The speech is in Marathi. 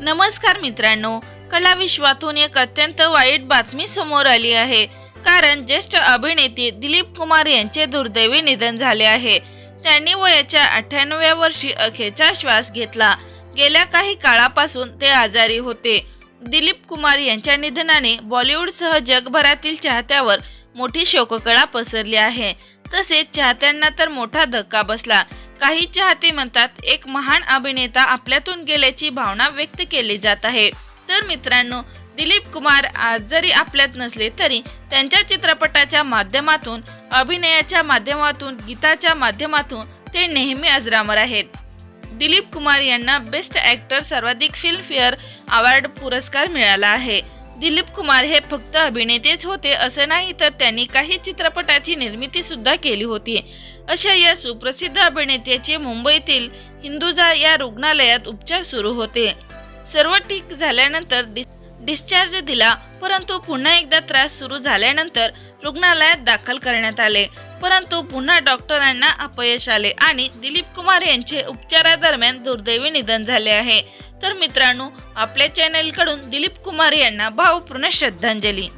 नमस्कार मित्रांनो कला विश्वातून एक अत्यंत वाईट बातमी समोर आली आहे. कारण ज्येष्ठ अभिनेते दिलीप कुमार यांचे दुर्दैवी निधन झाले आहे. त्यांनी वयाच्या अठ्ठ्याण्णव्या वर्षी अखेरचा श्वास घेतला. गेल्या काही काळापासून ते आजारी होते. दिलीप कुमार यांच्या निधनाने बॉलिवूडसह जगभरातील चाहत्यावर मोठी शोककळा पसरली आहे. तसेच चाहत्यांना तर मोठा धक्का बसला. काही चाहते म्हणतात एक महान अभिनेता आपल्यातून गेल्याची भावना व्यक्त केली जात आहे. तर मित्रांनो दिलीप कुमार आज जरी आपल्यात नसले तरी त्यांच्या चित्रपटाच्या माध्यमातून अभिनयाच्या माध्यमातून गीताच्या माध्यमातून ते नेहमी अजरामर आहेत. दिलीप कुमार यांना बेस्ट ॲक्टर सर्वाधिक फिल्मफेअर अवॉर्ड पुरस्कार मिळाला आहे. दिलीप कुमार हे फक्त अभिनेतेच होते असं नाही तर त्यांनी काही चित्रपटाची निर्मिती सुद्धा केली होती. अशा या सुप्रसिद्ध अभिनेत्याचे मुंबईतील हिंदुजा या रुग्णालयात उपचार सुरू होते. सर्व ठीक झाल्यानंतर डिस डिस्चार्ज दिला परंतु पुन्हा एकदा त्रास सुरू झाल्यानंतर रुग्णालयात दाखल करण्यात आले. परंतु पुन्हा डॉक्टरांना अपयश आले आणि दिलीप कुमार यांचे उपचारादरम्यान दुर्दैवी निधन झाले आहे. तर मित्रांनो आपल्या चॅनलकडून दिलीप कुमार यांना भावपूर्ण श्रद्धांजली.